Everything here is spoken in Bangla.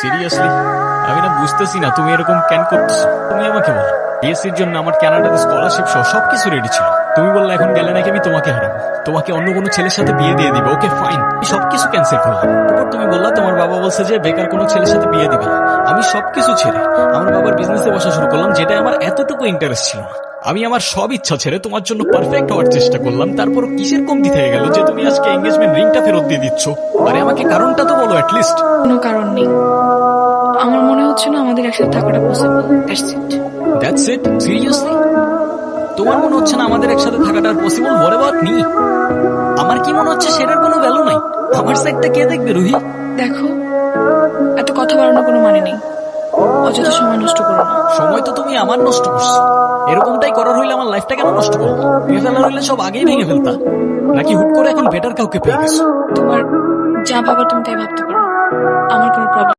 সিরিয়াসলি আমি না বুঝতেছি না, তুমি এরকম কেন করতেছো? তুমি আমাকে বলো। বিএসসির জন্য আমার কানাডাতে স্কলারশিপ সহ সবকিছু রেডি ছিল। তুমি বললে এখন গেলে নাকি আমি তোমাকে হারাবো। তোমাকে অন্য কোনো ছেলের সাথে বিয়ে দিয়ে দিবে। ওকে ফাইন সবকিছু ক্যান্সেল করলাম। তারপর তুমি বললা, তোমার বাবা বলছে যে বেকার কোনো ছেলের সাথে বিয়ে দিবে না। আমি সবকিছু ছেড়ে আমার বাবার বিজনেসে বসা শুরু করলাম যেটা আমার এতটুকু ইন্টারেস্ট ছিল না। আমি আমার সব ইচ্ছা ছেড়ে তোমার জন্য পারফেক্ট হওয়ার চেষ্টা করলাম। তারপর কিসের কমতি থেকে গেল যে তুমি আজকে এঙ্গেজমেন্ট রিংটা ফেরত দিয়ে দিচ্ছ? আরে আমাকে কারণটা তো বলো লিস্ট কোনো কারণ নেই। হচ্ছে না আমাদের একসাথে থাকাটা possible that's it that's it seriously তোমার মনে হচ্ছে না আমাদের একসাথে থাকাটা পসিবল বলে বাট নি আমার কি মনে হচ্ছে সেটার কোনো ভ্যালু নাই? আমার সাইডটা কে দেখবে রুহি? দেখো এত কথা বাড়ানোর কোনো মানে নেই। অযথা সময় নষ্ট করো না। সময় তো তুমি আমার নষ্ট করছ। এরকমটাই করার হইলে আমার লাইফটা কেন নষ্ট করব? ভেঙে ফেলার হইলে সব আগেই ভেঙে ফেলতা। নাকি হুট করে এখন বেটার কাউকে পেয়ে গেছো? তোমার যা ভাবার তুমি তাই ভাবতে পারো। আমার কোনো প্রবলেম